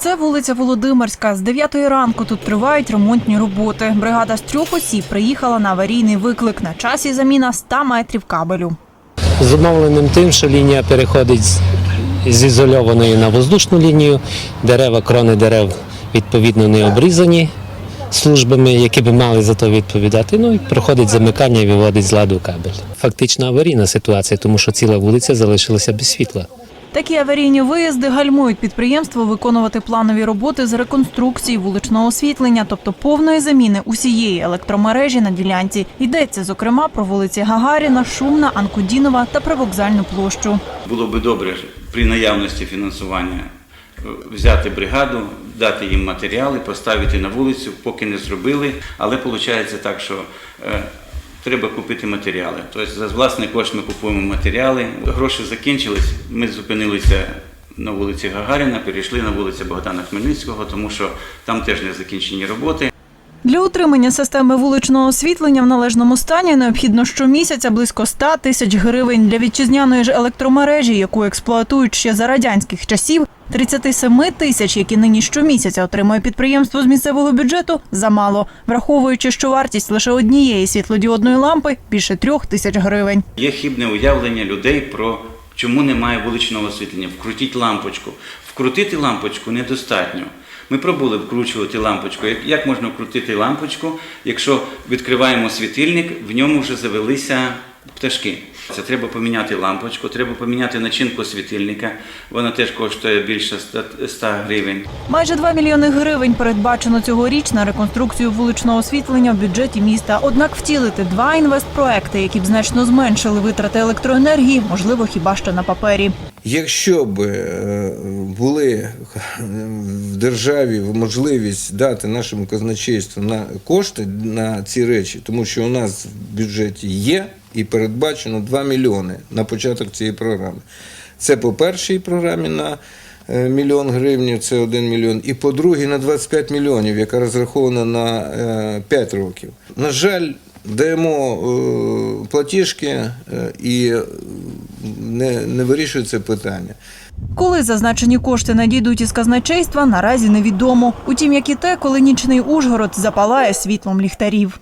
Це вулиця Володимирська. З 9 ранку тут тривають ремонтні роботи. Бригада з трьох осіб приїхала на аварійний виклик. На часі заміна 100 метрів кабелю. Зумовленим тим, що лінія переходить з- ізольованої на воздушну лінію, дерева, крони дерев відповідно не обрізані службами, які би мали за то відповідати. Ну і проходить замикання і виводить з ладу кабель. Фактично аварійна ситуація, тому що ціла вулиця залишилася без світла. Такі аварійні виїзди гальмують підприємство виконувати планові роботи з реконструкції вуличного освітлення, тобто повної заміни усієї електромережі на ділянці. Йдеться зокрема про вулиці Гагаріна, Шумна, Анкудінова та Привокзальну площу. Було би добре при наявності фінансування е, взяти бригаду, дати їм матеріали, поставити на вулицю, поки не зробили. Але виходить так, що е, треба купити матеріали. Тобто за власний кошт ми купуємо матеріали. Гроші закінчились. Ми зупинилися на вулиці Гагаріна, перейшли на вулицю Богдана Хмельницького, тому що там теж не закінчені роботи. Для утримання системи вуличного освітлення в належному стані необхідно щомісяця близько 100 тисяч гривень. Для вітчизняної ж електромережі, яку експлуатують ще за радянських часів, 37 тисяч, які нині щомісяця отримує підприємство з місцевого бюджету, замало, враховуючи, що вартість лише однієї світлодіодної лампи більше трьох тисяч гривень. Є хибне уявлення людей про чому немає вуличного освітлення. Вкрутіть лампочку. Вкрутити лампочку недостатньо. Ми пробували вкручувати лампочку. Як можна вкрутити лампочку, якщо відкриваємо світильник, в ньому вже завелися пташки. Це треба поміняти лампочку, треба поміняти начинку світильника. Вона теж коштує більше 100 100 гривень. Майже 2 мільйони гривень передбачено цьогоріч на реконструкцію вуличного освітлення в бюджеті міста. Однак втілити два інвестпроекти, які б значно зменшили витрати електроенергії, можливо, хіба що на папері. Якщо б е, були в державі можливість дати нашому казначейству на кошти на ці речі, тому що у нас в бюджеті є і передбачено 2 мільйони на початок цієї програми. Це по першій програмі на е, мільйон гривень, це 1 мільйон, і по другій на 25 мільйонів, яка розрахована на е, 5 років. На жаль, даємо е, платіжки е, і не, не вирішується питання. Коли зазначені кошти надійдуть із казначейства, наразі невідомо. Утім, як і те, коли нічний Ужгород запалає світлом ліхтарів.